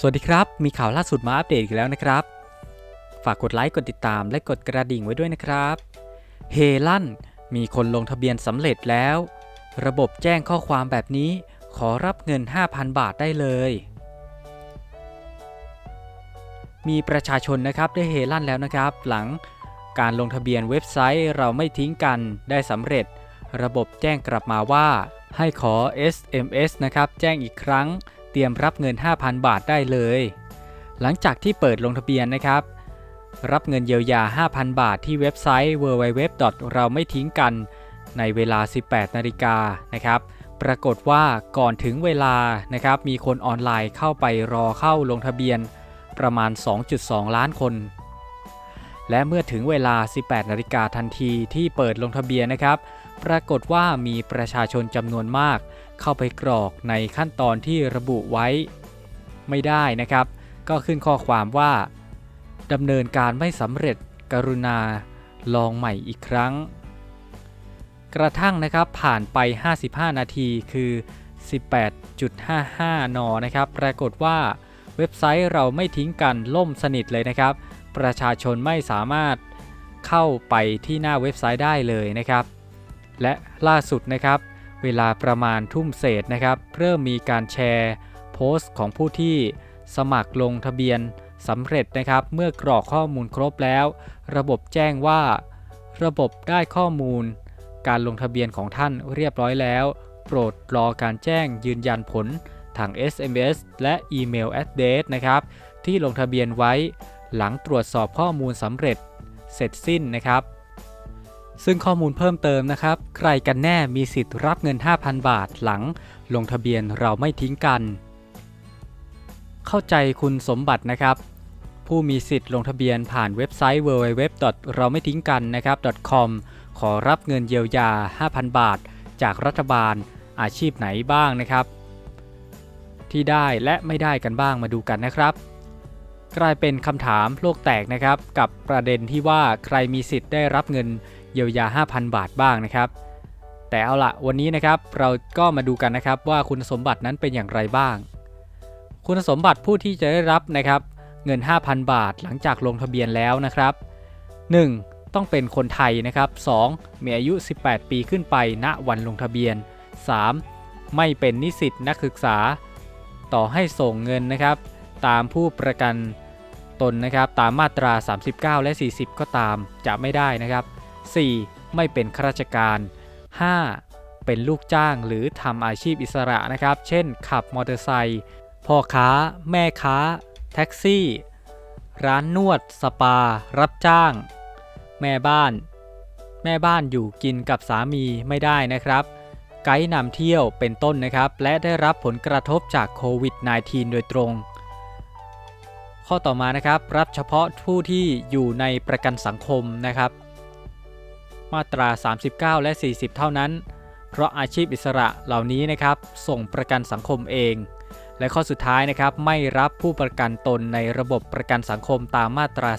สวัสดีครับ มีข่าวล่าสุดมาอัปเดตอีกแล้วนะครับ ฝากกดไลค์ กดติดตาม และกดกระดิ่งไว้ด้วยนะครับ เฮลั่น มีคนลงทะเบียนสำเร็จแล้ว ระบบแจ้งข้อความแบบนี้ ขอรับเงิน 5,000 บาทได้เลย มีประชาชนนะครับได้เฮลั่นแล้วนะครับ หลังการลงทะเบียนเว็บไซต์เราไม่ทิ้งกันได้สำเร็จ ระบบแจ้งกลับมาว่า ให้ขอ SMS นะครับ แจ้งอีกครั้ง ตรียมรับเงิน 5,000 บาทได้เลย หลังจากที่เปิดลงทะเบียนนะครับ รับเงินเยียวยา 5,000 บาทที่เว็บไซต์ www. เราไม่ทิ้งกันในเวลา 18 นาฬิกานะครับ ปรากฏว่าก่อนถึงเวลานะครับ มีคนออนไลน์เข้าไปรอเข้าลงทะเบียนประมาณ 2.2 ล้านคน และเมื่อถึงเวลา 18 นาฬิกาทันทีที่เปิดลงทะเบียนนะครับ ปรากฏว่ามีประชาชนจำนวนมาก เข้าไปกรอกในขั้นตอนที่ระบุไว้ ไม่ได้นะครับ ก็ขึ้นข้อความว่าดำเนินการไม่สำเร็จกรุณาลองใหม่อีกครั้ง กระทั่งนะครับผ่านไป 55 นาทีคือ 18.55 น นะครับ ปรากฏว่าเว็บไซต์เราไม่ทิ้งกันล่มสนิทเลยนะครับ ประชาชนไม่สามารถเข้าไปที่หน้าเว็บไซต์ได้เลยนะครับ และล่าสุดนะครับ เวลาประมาณทุ่มเศษนะครับเริ่มมีการแชร์โพสต์ของผู้ที่สมัครลงทะเบียนสำเร็จนะครับ เมื่อกรอกข้อมูลครบแล้ว ระบบแจ้งว่า ระบบได้ข้อมูล การลงทะเบียนของท่านเรียบร้อยแล้ว โปรดรอการแจ้งยืนยันผลทาง SMS และอีเมล address นะครับ ที่ลงทะเบียนไว้หลังตรวจสอบข้อมูลสำเร็จเสร็จสิ้นนะครับ ซึ่งข้อมูลเพิ่มเติมนะครับ ใครกันแน่มีสิทธิ์รับเงิน 5,000 บาทหลัง ลงทะเบียนเราไม่ทิ้งกัน เข้าใจคุณสมบัตินะครับ ผู้มีสิทธิ์ลงทะเบียนผ่านเว็บไซต์ www. เราไม่ทิ้งกันนะครับ .com ขอรับเงินเยียวยา 5,000 บาท จากรัฐบาลอาชีพไหนบ้างนะครับ ที่ได้และไม่ได้กันบ้างมาดูกันนะครับกลายเป็นคำถามโลกแตกนะครับ กับประเด็นที่ว่าใครมีสิทธิ์ได้รับเงิน เยียวยา 5,000 บาทบ้างนะครับแต่เอาละวันนี้นะครับเราก็มาดูกันนะครับว่าคุณสมบัตินั้นเป็นอย่างไรบ้าง คุณสมบัติผู้ที่จะได้รับนะครับเงิน 5,000 บาทหลังจากลงทะเบียนแล้วนะครับ 1. ต้องเป็นคนไทยนะครับ 2. มีอายุ 18 ปีขึ้นไปณวันลงทะเบียน 3. ไม่เป็นนิสิตนักศึกษา ต่อให้ส่งเงินนะครับ ตามผู้ประกันตนนะครับตามมาตรา 39 และ 40 ก็ตามจะไม่ได้นะครับ 4. ไม่เป็นข้าราชการ 5. เป็นลูกจ้างหรือทำอาชีพอิสระนะครับ เช่น ขับมอเตอร์ไซค์พ่อค้า แม่ค้า แท็กซี่ ร้านนวด สปา รับจ้าง แม่บ้าน แม่บ้านอยู่กินกับสามีไม่ได้นะครับ ไกด์นำเที่ยวเป็นต้นนะครับ และได้รับผลกระทบจากโควิด -19 โดยตรง ข้อต่อมานะครับ รับเฉพาะผู้ที่อยู่ในประกันสังคมนะครับ มาตรา 39 และ 40 เท่านั้น เพราะอาชีพอิสระเหล่านี้นะครับส่งประกันสังคมเอง และข้อสุดท้ายนะครับไม่รับผู้ประกันตนในระบบประกันสังคมตามมาตรา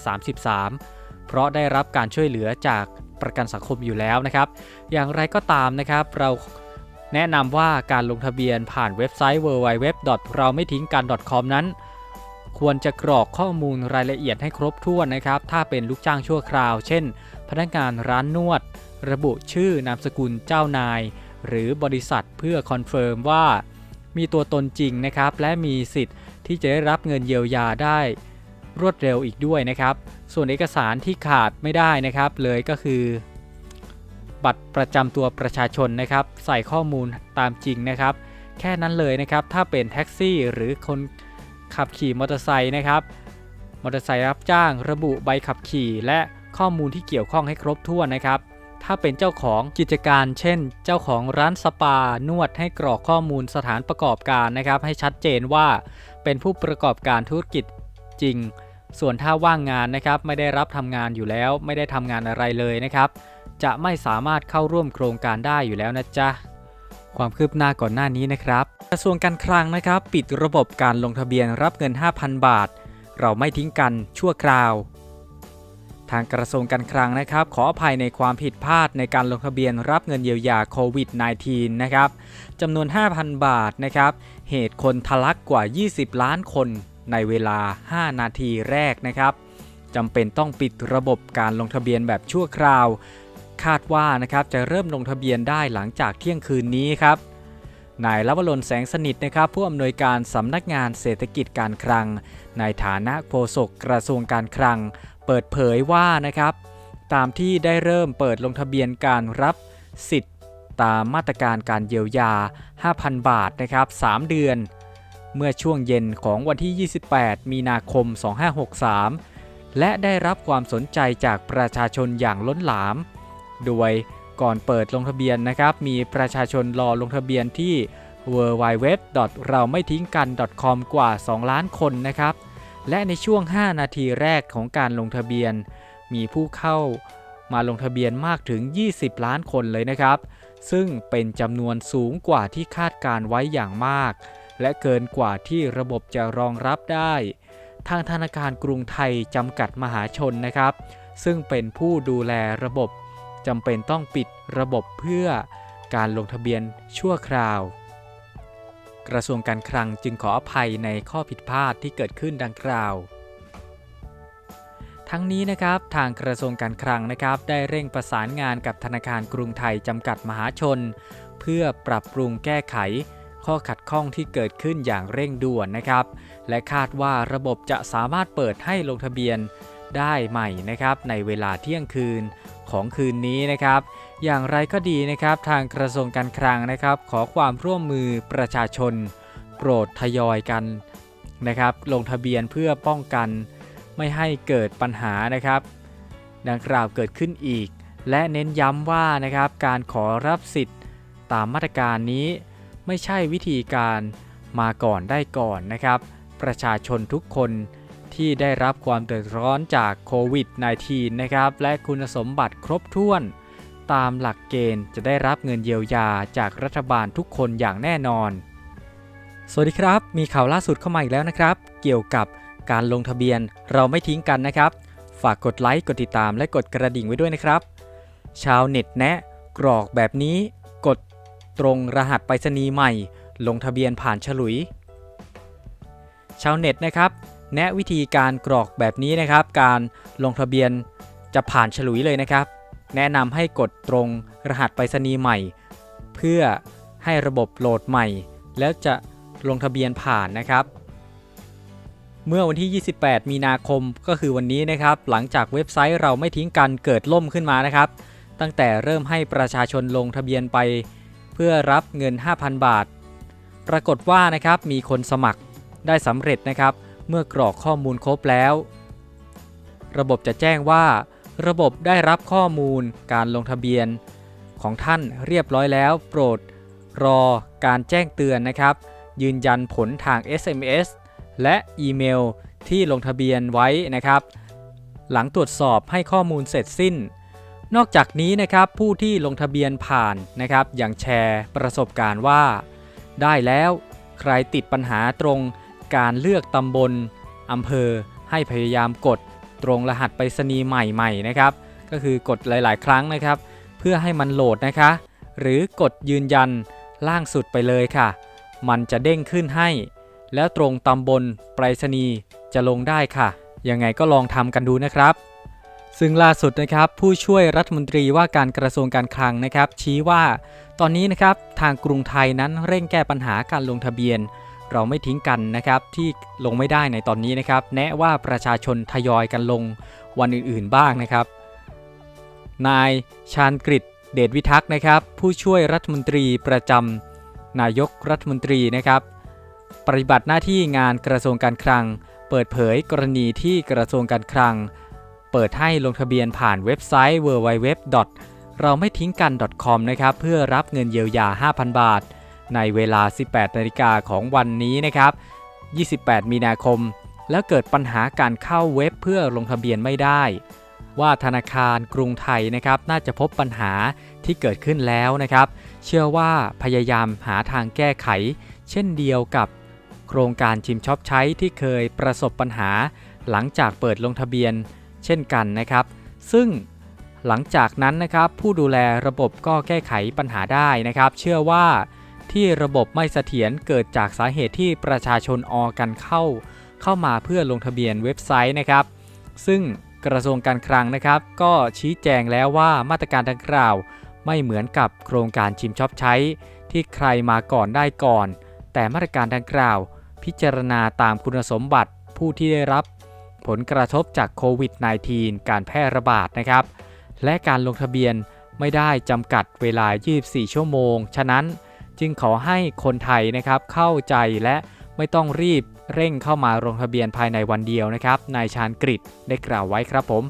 33 เพราะได้รับการช่วยเหลือจากประกันสังคมอยู่แล้วนะครับ อย่างไรก็ตามนะครับ เราแนะนำว่าการลงทะเบียนผ่านเว็บไซต์ www. เราไม่ทิ้งกัน .com นั้น ควรจะกรอกข้อมูลรายละเอียดให้ครบถ้วนนะครับ ถ้าเป็นลูกจ้างชั่วคราว เช่น พนักงานร้านนวด ระบุชื่อนามสกุลเจ้านาย หรือบริษัทเพื่อคอนเฟิร์มว่า มีตัวตนจริงนะครับ และมีสิทธิ์ที่จะได้รับเงินเยียวยาได้ รวดเร็วอีกด้วยนะครับ ส่วนเอกสารที่ขาดไม่ได้นะครับ เลยก็คือ บัตรประจำตัวประชาชนนะครับ ใส่ข้อมูลตามจริงนะครับ แค่นั้นเลยนะครับ ถ้าเป็นแท็กซี่หรือคนขับขี่มอเตอร์ไซค์นะครับมอเตอร์ไซค์รับจ้างระบุใบขับขี่และ ข้อมูลที่เกี่ยวข้องให้ครบถ้วนนะครับ ถ้าเป็นเจ้าของกิจการ เช่น เจ้าของร้านสปานวดให้กรอกข้อมูลสถานประกอบการนะครับ ให้ชัดเจนว่าเป็นผู้ประกอบการธุรกิจจริง ส่วนถ้าว่างงานนะครับไม่ได้รับทำงานอยู่แล้ว ไม่ได้ทำงานอะไรเลยนะครับ จะไม่สามารถเข้าร่วมโครงการได้อยู่แล้วนะจ๊ะความคืบหน้าก่อนหน้านี้นะครับ กระทรวงการคลังนะครับ ปิดระบบการลงทะเบียนรับเงิน 5,000 บาท เราไม่ทิ้งกันชั่วคราว ทางกระทรวงการคลังนะครับ ขออภัยในความผิดพลาดในการลงทะเบียนรับเงินเยียวยาโควิด -19 นะครับจำนวน 5,000 บาทนะครับ เหตุคนทะลักกว่า 20 ล้านคนในเวลา 5 นาทีแรกนะครับจำเป็นต้องปิดระบบการลงทะเบียนแบบชั่วคราว คาดว่านะครับจะเริ่มลงทะเบียนได้หลังจากเที่ยงคืนนี้ครับ นายลวรนแสงสนิทนะครับผู้อำนวยการสำนักงานเศรษฐกิจการคลัง ในฐานะโฆษกกระทรวงการคลัง เปิดเผยว่านะครับ ตามที่ได้เริ่มเปิดลงทะเบียนการรับสิทธิ์ ตามมาตรการการเยียวยา 5,000 บาทนะครับ 3 เดือน เมื่อช่วงเย็นของวันที่ 28 มีนาคม 2563 และได้รับความสนใจจากประชาชนอย่างล้นหลาม โดย ก่อนเปิดลงทะเบียนนะครับ มีประชาชนรอลงทะเบียนที่ w w w เราไม่ทิ้งกัน .com กว่า 2 ล้านคนนะครับ และในช่วง 5 นาทีแรกของการลงทะเบียน มีผู้เข้ามาลงทะเบียนมากถึง 20 ล้านคนเลยนะครับ ซึ่งเป็นจำนวนสูงกว่าที่คาดการไว้อย่างมาก และเกินกว่าที่ระบบจะรองรับได้ ทางธนาคารกรุงไทยจำกัดมหาชนนะครับ ซึ่งเป็นผู้ดูแลระบบ จำเป็นต้องปิดระบบเพื่อการลงทะเบียนชั่วคราว กระทรวงการคลังจึงขออภัยในข้อผิดพลาดที่เกิดขึ้นดังกล่าว ทั้งนี้นะครับทางกระทรวงการคลังนะครับ ได้เร่งประสานงานกับธนาคารกรุงไทยจำกัดมหาชน เพื่อปรับปรุงแก้ไขข้อขัดข้องที่เกิดขึ้นอย่างเร่งด่วนนะครับ และคาดว่าระบบจะสามารถเปิดให้ลงทะเบียนได้ใหม่นะครับในเวลาเที่ยงคืน ของคืนนี้นะครับ อย่างไรก็ดีนะครับ ทางกระทรวงการคลังนะครับ ขอความร่วมมือประชาชน โปรดทยอยกันนะครับ ลงทะเบียนเพื่อป้องกันไม่ให้เกิดปัญหานะครับ ดังกล่าวเกิดขึ้นอีก และเน้นย้ำว่านะครับการขอรับสิทธิ์ตามมาตรการนี้ ไม่ใช่วิธีการมาก่อนได้ก่อนนะครับ ประชาชนทุกคน ที่ได้รับความเดือดร้อนจากโควิด -19 นะครับ และคุณสมบัติครบถ้วน ตามหลักเกณฑ์จะได้รับเงินเยียวยาจากรัฐบาลทุกคนอย่างแน่นอน สวัสดีครับ มีข่าวล่าสุดเข้ามาอีกแล้วนะครับ เกี่ยวกับการลงทะเบียนเราไม่ทิ้งกันนะครับ ฝากกดไลค์ กดติดตามและกดกระดิ่งไว้ด้วยนะครับ ชาวเน็ตแนะ กรอกแบบนี้ กดตรงรหัสไปรษณีย์ใหม่ ลงทะเบียนผ่านฉลุย ชาวเน็ตนะครับ แนะวิธีการกรอกแบบนี้นะครับ การลงทะเบียนจะผ่านฉลุยเลยนะครับ แนะนำให้กดตรงรหัสไปรษณีย์ใหม่ เพื่อให้ระบบโหลดใหม่ แล้วจะลงทะเบียนผ่านนะครับ เมื่อวันที่ 28 มีนาคมก็คือวันนี้นะครับ หลังจากเว็บไซต์เราไม่ทิ้งกันเกิดล่มขึ้นมานะครับ ตั้งแต่เริ่มให้ประชาชนลงทะเบียนไป เพื่อรับเงิน 5,000 บาท ปรากฏว่านะครับมีคนสมัครได้สำเร็จนะครับ เมื่อกรอกข้อมูลครบแล้ว ระบบจะแจ้งว่า ระบบได้รับข้อมูลการลงทะเบียน ของท่านเรียบร้อยแล้ว โปรด รอการแจ้งเตือนนะครับ ยืนยันผลทาง SMS และอีเมลที่ลงทะเบียนไว้นะครับ หลังตรวจสอบให้ข้อมูลเสร็จสิ้น นอกจากนี้นะครับผู้ที่ลงทะเบียนผ่านนะครับ อย่างแชร์ประสบการณ์ว่า ได้แล้วใครติดปัญหาตรง การเลือกตำบลอำเภอให้พยายามกดตรงรหัสไปรษณีย์ใหม่ๆนะครับ ก็คือกดหลาย ๆ ครั้งนะครับ เพื่อให้มันโหลดนะคะ หรือกดยืนยันล่างสุดไปเลยค่ะ มันจะเด้งขึ้นให้ แล้วตรงตำบลไปรษณีย์จะลงได้ค่ะยังไงก็ลองทำกันดูนะครับ ซึ่งล่าสุดนะครับผู้ช่วยรัฐมนตรีว่าการกระทรวงการคลังนะครับ ชี้ว่า ตอนนี้นะครับทางกรุงไทยนั้นเร่งแก้ปัญหาการลงทะเบียน เราไม่ทิ้งกันนะครับที่ลงไม่ได้ในตอนนี้นะครับ แนะว่าประชาชนทยอยกันลงวันอื่นๆบ้างนะครับ นายชาญกฤษเดชวิทักษ์นะครับ ผู้ช่วยรัฐมนตรีประจำนายกรัฐมนตรีนะครับ ปฏิบัติหน้าที่งานกระทรวงการคลัง เปิดเผยกรณีที่กระทรวงการคลัง เปิดให้ลงทะเบียนผ่านเว็บไซต์ www. เราไม่ทิ้งกัน .com นะครับเพื่อรับเงินเยียวยา 5,000 บาท ในเวลา 18นาฬิกาของวันนี้นะครับ 28 มีนาคม แล้วเกิดปัญหาการเข้าเว็บเพื่อลงทะเบียนไม่ได้ ว่าธนาคารกรุงไทยนะครับน่าจะพบปัญหาที่เกิดขึ้นแล้วนะครับ เชื่อว่าพยายามหาทางแก้ไข เช่นเดียวกับ โครงการชิมช็อปใช้ที่เคยประสบปัญหา หลังจากเปิดลงทะเบียน เช่นกันนะครับ ซึ่งหลังจากนั้นนะครับผู้ดูแลระบบก็แก้ไขปัญหาได้นะครับ เชื่อว่า ที่ระบบไม่เสถียรเกิดจากสาเหตุที่ประชาชนออกันเข้า เข้ามาเพื่อลงทะเบียนเว็บไซต์นะครับ ซึ่งกระทรวงการคลังนะครับ ก็ชี้แจงแล้วว่ามาตรการดังกล่าว ไม่เหมือนกับโครงการชิมช็อปใช้ ที่ใครมาก่อนได้ก่อน แต่มาตรการดังกล่าว พิจารณาตามคุณสมบัติผู้ที่ได้รับ ผลกระทบจากโควิด -19 การแพร่ระบาดนะครับ และการลงทะเบียนไม่ได้จำกัดเวลา 24 ชั่วโมง ฉะนั้น จึงขอให้คนไทยนะครับเข้าใจและไม่ต้องรีบเร่งเข้ามาลงทะเบียนภายในวันเดียวนะครับนายชาญกฤษได้กล่าวไว้ครับผม